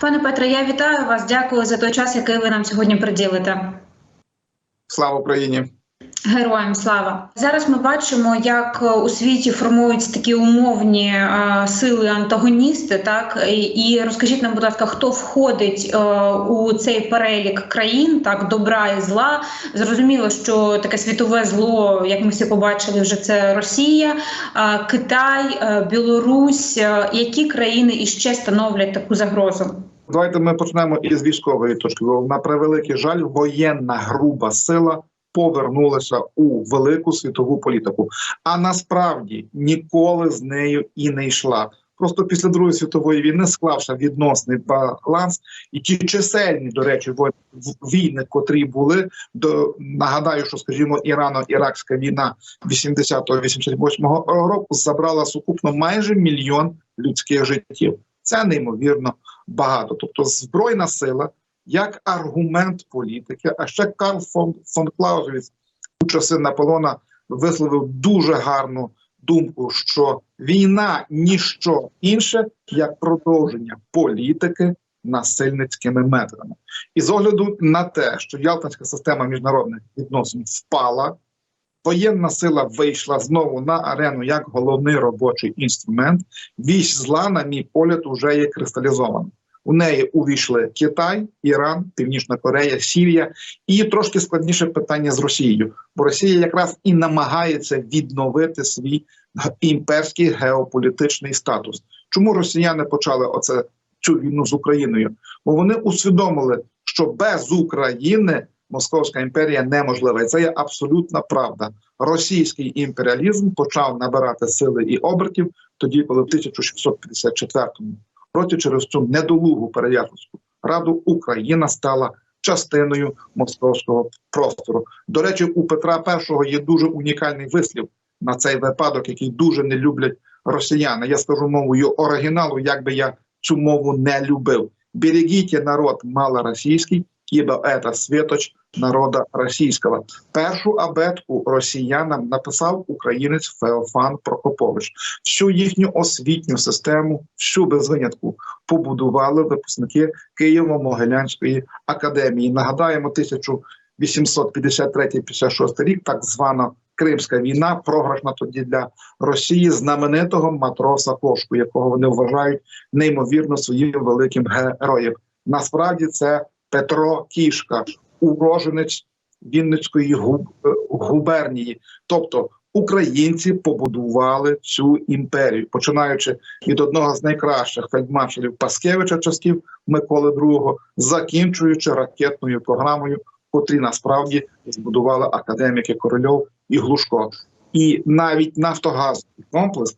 Пане Петре, я вітаю вас. Дякую за той час, який ви нам сьогодні приділите. Слава Україні. Героям слава зараз. Ми бачимо, як е, у світі формуються такі умовні е, сили антагоністи. Так і, і розкажіть нам, будь ласка, хто входить е, у цей перелік країн, так добра і зла. Зрозуміло, що таке світове зло, як ми всі побачили, вже це Росія, е, Китай, е, Білорусь. Е, які країни іще становлять таку загрозу? Давайте ми почнемо із військової точки. На превеликий жаль, воєнна груба сила повернулася у велику світову політику, а насправді ніколи з нею і не йшла. Просто після Другої світової війни склався відносний баланс, і ті чисельні, до речі, війни, котрі були до нагадаю, що скажімо, Ірано-Іракська війна 80-88 року забрала сукупно майже мільйон людських життів. Це неймовірно багато. Тобто, збройна сила як аргумент політики. А ще Карл фон, фон Клаузевіц у часи Наполеона висловив дуже гарну думку, що війна ніщо інше як продовження політики насильницькими методами. І з огляду на те, що Ялтинська система міжнародних відносин впала. Воєнна сила вийшла знову на арену як головний робочий інструмент. Вісь зла, на мій погляд, уже є кристалізована. У неї увійшли Китай, Іран, Північна Корея, Сірія і трошки складніше питання з Росією, бо Росія якраз і намагається відновити свій імперський геополітичний статус. Чому росіяни почали оце цю війну з Україною? Бо вони усвідомили, що без України Московська імперія неможлива, і це є абсолютна правда. Російський імперіалізм почав набирати сили і обертів тоді, коли в 1654 році через цю недолугу переяславську раду Україна стала частиною московського простору. До речі, у Петра І є дуже унікальний вислів на цей випадок, який дуже не люблять росіяни. Я скажу мовою оригіналу, як би я цю мову не любив. Берегіть народ малоросійський, ибо это світоч народа російського. Першу абетку росіянам написав українець Феофан Прокопович. Всю їхню освітню систему, всю без винятку, побудували випускники Києво-Могилянської академії. Нагадаємо, 1853-56 рік, так звана Кримська війна, програшна тоді для Росії знаменитого матроса Кошку, якого вони вважають неймовірно своїм великим героєм. Насправді це Петро Кішка, уроженець Вінницької е, губернії. Тобто українці побудували цю імперію, починаючи від одного з найкращих фельдмаршалів Паскевича часів Миколи II, закінчуючи ракетною програмою, котрі насправді збудували академіки Корольов і Глушко. І навіть нафтогазовий комплекс,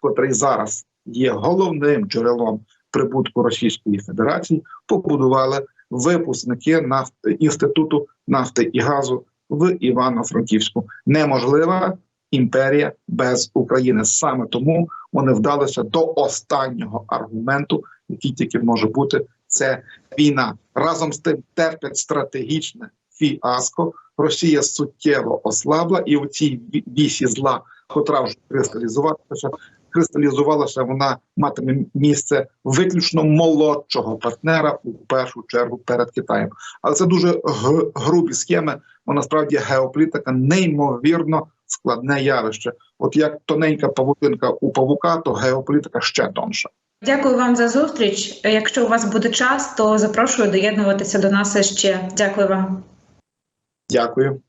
котрий зараз є головним джерелом прибутку Російської Федерації, побудували випускники нафти інституту нафти і газу в Івано-Франківську. Неможлива імперія без України. Саме тому вони вдалися до останнього аргументу, який тільки може бути, це війна. Разом з тим терпять стратегічне фіаско. Росія суттєво ослабла, і у цій вісі зла, котра вже кристалізувалася, кристалізувалася, вона матиме місце виключно молодшого партнера у першу чергу перед Китаєм. Але це дуже грубі схеми, бо насправді геополітика неймовірно складне явище. От як тоненька павутинка у павука, то геополітика ще тонша. Дякую вам за зустріч. Якщо у вас буде час, то запрошую доєднуватися до нас ще. Дякую вам. Дякую.